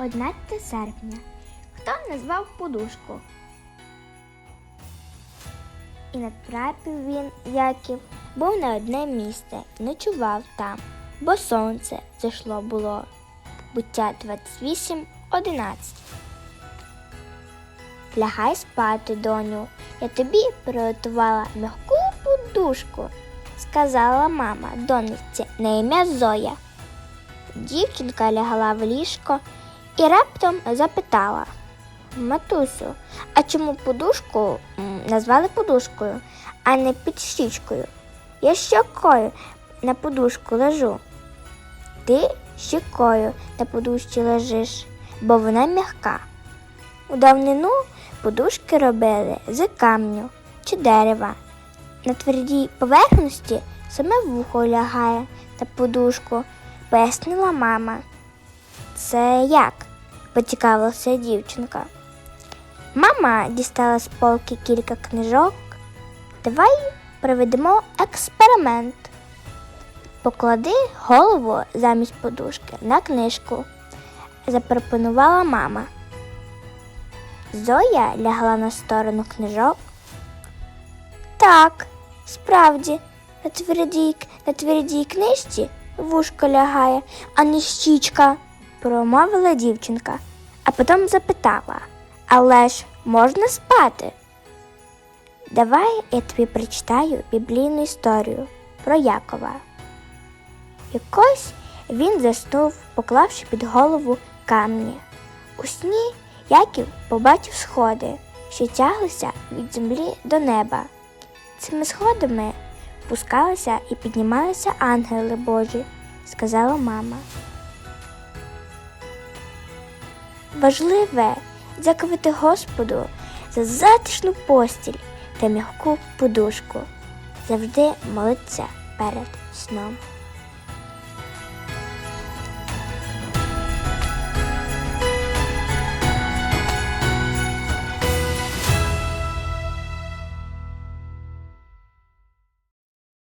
11 серпня. Хто назвав подушку? І натрапив він, Яків, був на одне місце, ночував там, бо сонце зайшло було. Буття 28, 11. Лягай спати, доню. Я тобі приготувала м'яку подушку, сказала мама донечці на ім'я Зоя. Дівчинка лягла в ліжко і раптом запитала Матусю, а чому подушку назвали подушкою, а не підщічкою? Я щокою на подушку лежу. Ти щекою на подушці лежиш, бо вона м'яка. У давнину подушки робили з камню чи дерева. На твердій поверхності саме вухо лягає на подушку, пояснила мама. Це як? Поцікавилася дівчинка. Мама дістала з полки кілька книжок. Давай проведемо експеримент. Поклади голову замість подушки на книжку, запропонувала мама. Зоя лягла на сторону книжок. Так, справді, на твердій, на твердій книжці вушко лягає, а не щічка, промовила дівчинка, а потім запитала, але ж можна спати? Давай я тобі прочитаю біблійну історію про Якова. Якось він заснув, поклавши під голову камні. У сні Яків побачив сходи, що тяглися від землі до неба. Цими сходами пускалися і піднімалися ангели Божі, сказала мама. Важливе дякувати Господу за затишну постіль та м'яку подушку. Завжди молиться перед сном.